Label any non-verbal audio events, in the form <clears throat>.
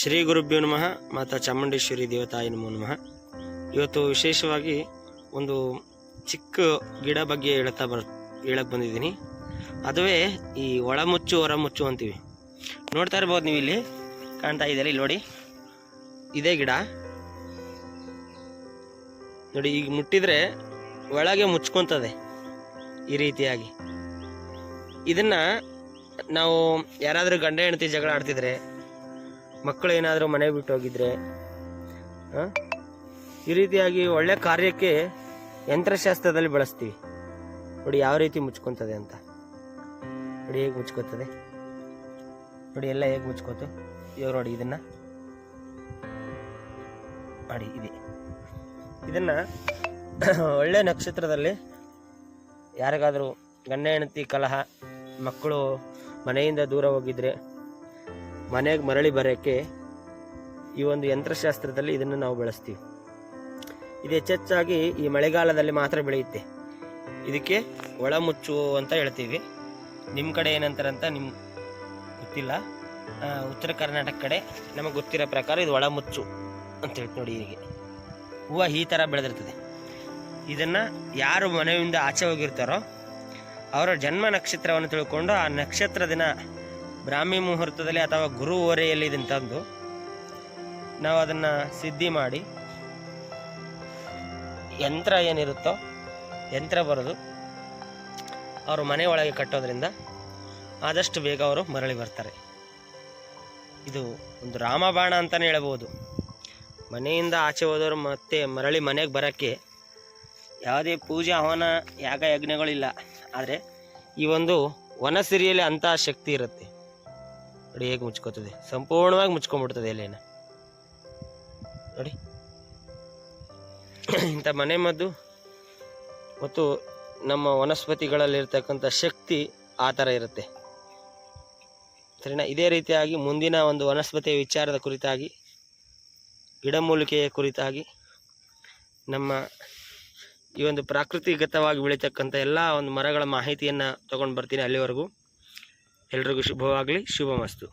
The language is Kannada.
ಶ್ರೀ ಗುರುಭ್ಯೋ ನಮಃ, ಮಾತಾ ಚಾಮುಂಡೇಶ್ವರಿ ದೇವತಾಯಿ ನಮೋ ನಮಃ. ಇವತ್ತು ವಿಶೇಷವಾಗಿ ಒಂದು ಚಿಕ್ಕ ಗಿಡ ಬಗ್ಗೆ ಹೇಳ್ತಾ ಬರ್, ಹೇಳಕ್ ಬಂದಿದ್ದೀನಿ. ಅದುವೇ ಈ ಒಳಮುಚ್ಚು, ಹೊರಮುಚ್ಚು ಅಂತೀವಿ. ನೋಡ್ತಾ ಇರ್ಬೋದು ನೀವು ಇಲ್ಲಿ ಕಾಣ್ತಾ ಇದ್ದೀರಿ ಇಲ್ಲಿ ನೋಡಿ. ಇದೇ ಗಿಡ. ನೋಡಿ, ಈಗ ಮುಟ್ಟಿದ್ರೆ ಒಳಗೆ ಮುಚ್ಕೊತದೆ, ಈ ರೀತಿಯಾಗಿ. ಇದನ್ನ ನಾವು ಯಾರಾದರೂ ಗಂಡ ಹೆಂಡತಿ ಜಗಳ ಆಡ್ತಿದ್ರೆ ಮಕ್ಕಳು ಏನಾದರೂ ಮನೆ ಬಿಟ್ಟು ಹೋಗಿದ್ರೆ ಈ ರೀತಿಯಾಗಿ ಒಳ್ಳೆ ಕಾರ್ಯಕ್ಕೆ ಯಂತ್ರಶಾಸ್ತ್ರದಲ್ಲಿ ಬಳಸ್ತೀವಿ. ನೋಡಿ ಯಾವ ರೀತಿ ಮುಚ್ಕೊತದೆ ಅಂತ. ನೋಡಿ ಹೇಗೆ ಮುಚ್ಕೋತದೆ. ನೋಡಿ ಎಲ್ಲ ಹೇಗೆ ಮುಚ್ಕೋತು. ಇವ್ರು ನೋಡಿ ಇದನ್ನ. ಮಾಡಿ, ಇದೆ. ಇದನ್ನ <clears throat> ಒಳ್ಳೆ ನಕ್ಷತ್ರದಲ್ಲಿ ಯಾರಿಗಾದರೂ ಗಂಡ, ಹೆಂಡತಿ, ಕಲಹ, ಮಕ್ಕಳು ಮನೆಯಿಂದ ದೂರ ಹೋಗಿದ್ರೆ ಮನೆಗೆ ಮರಳಿ ಬರೋಕ್ಕೆ ಈ ಒಂದು ಯಂತ್ರಶಾಸ್ತ್ರದಲ್ಲಿ ಇದನ್ನು ನಾವು ಬಳಸ್ತೀವಿ. ಇದು ಹೆಚ್ಚೆಚ್ಚಾಗಿ ಈ ಮಳೆಗಾಲದಲ್ಲಿ ಮಾತ್ರ ಬೆಳೆಯುತ್ತೆ. ಇದಕ್ಕೆ ಒಳಮುಚ್ಚು ಅಂತ ಹೇಳ್ತೀವಿ. ನಿಮ್ಮ ಕಡೆ ಏನಂತಾರಂತ ನಿಮ್ಮ ಗೊತ್ತಿಲ್ಲ. ಉತ್ತರ ಕರ್ನಾಟಕ ಕಡೆ ನಮಗೆ ಗೊತ್ತಿರೋ ಪ್ರಕಾರ ಇದು ಒಳಮುಚ್ಚು ಅಂತ ಹೇಳಿ ನೋಡಿ ಹೀಗೆ. ಹೂವು ಈ ಥರ ಬೆಳೆದಿರ್ತದೆ. ಇದನ್ನು ಯಾರು ಮನೆಯಿಂದ ಆಚೆ ಹೋಗಿರ್ತಾರೋ ಅವರ ಜನ್ಮ ನಕ್ಷತ್ರವನ್ನು ತಿಳ್ಕೊಂಡು ಆ ನಕ್ಷತ್ರ ದಿನ ಬ್ರಾಹ್ಮಿ ಮುಹೂರ್ತದಲ್ಲಿ ಅಥವಾ ಗುರು ಓರೆಯಲ್ಲಿ ಇದನ್ನು ತಂದು ನಾವು ಅದನ್ನು ಸಿದ್ಧಿ ಮಾಡಿ, ಯಂತ್ರ ಏನಿರುತ್ತೋ, ಯಂತ್ರ ಬರೋದು ಅವರು ಮನೆ ಒಳಗೆ ಕಟ್ಟೋದ್ರಿಂದ ಆದಷ್ಟು ಬೇಗ ಅವರು ಮರಳಿ ಬರ್ತಾರೆ. ಇದು ಒಂದು ರಾಮಬಾಣ ಅಂತಲೇ ಹೇಳ್ಬೋದು. ಮನೆಯಿಂದ ಆಚೆ ಹೋದವರು ಮತ್ತೆ ಮರಳಿ ಮನೆಗೆ ಬರೋಕ್ಕೆ ಯಾವುದೇ ಪೂಜೆ, ಹವನ, ಯಾಗ, ಯಜ್ಞಗಳಿಲ್ಲ. ಆದರೆ ಈ ಒಂದು ವನಸಿರಿಯಲ್ಲಿ ಅಂತಹ ಶಕ್ತಿ ಇರುತ್ತೆ. ನೋಡಿ ಹೇಗೆ ಮುಚ್ಕೋತದೆ. ಸಂಪೂರ್ಣವಾಗಿ ಮುಚ್ಕೊಂಡ್ಬಿಡ್ತದೆ ಎಲೆನ. ನೋಡಿ. ಇಂಥ ಮನೆ ಮದ್ದು ಮತ್ತು ನಮ್ಮ ವನಸ್ಪತಿಗಳಲ್ಲಿರ್ತಕ್ಕಂಥ ಶಕ್ತಿ ಆ ಥರ ಇರುತ್ತೆ. ಸರಿನಾ? ಇದೇ ರೀತಿಯಾಗಿ ಮುಂದಿನ ಒಂದು ವನಸ್ಪತಿಯ ವಿಚಾರದ ಕುರಿತಾಗಿ ಗಿಡಮೂಲಿಕೆಯ ಕುರಿತಾಗಿ ನಮ್ಮ ಈ ಒಂದು ಪ್ರಾಕೃತಿಗತವಾಗಿ ಬೆಳೀತಕ್ಕಂಥ ಎಲ್ಲ ಒಂದು ಮರಗಳ ಮಾಹಿತಿಯನ್ನು ತೊಗೊಂಡು ಬರ್ತೀನಿ ಅಲ್ಲಿವರೆಗೂ. ಎಲ್ರಿಗೂ ಶುಭವಾಗಲಿ ಶುಭ ಮಸ್ತು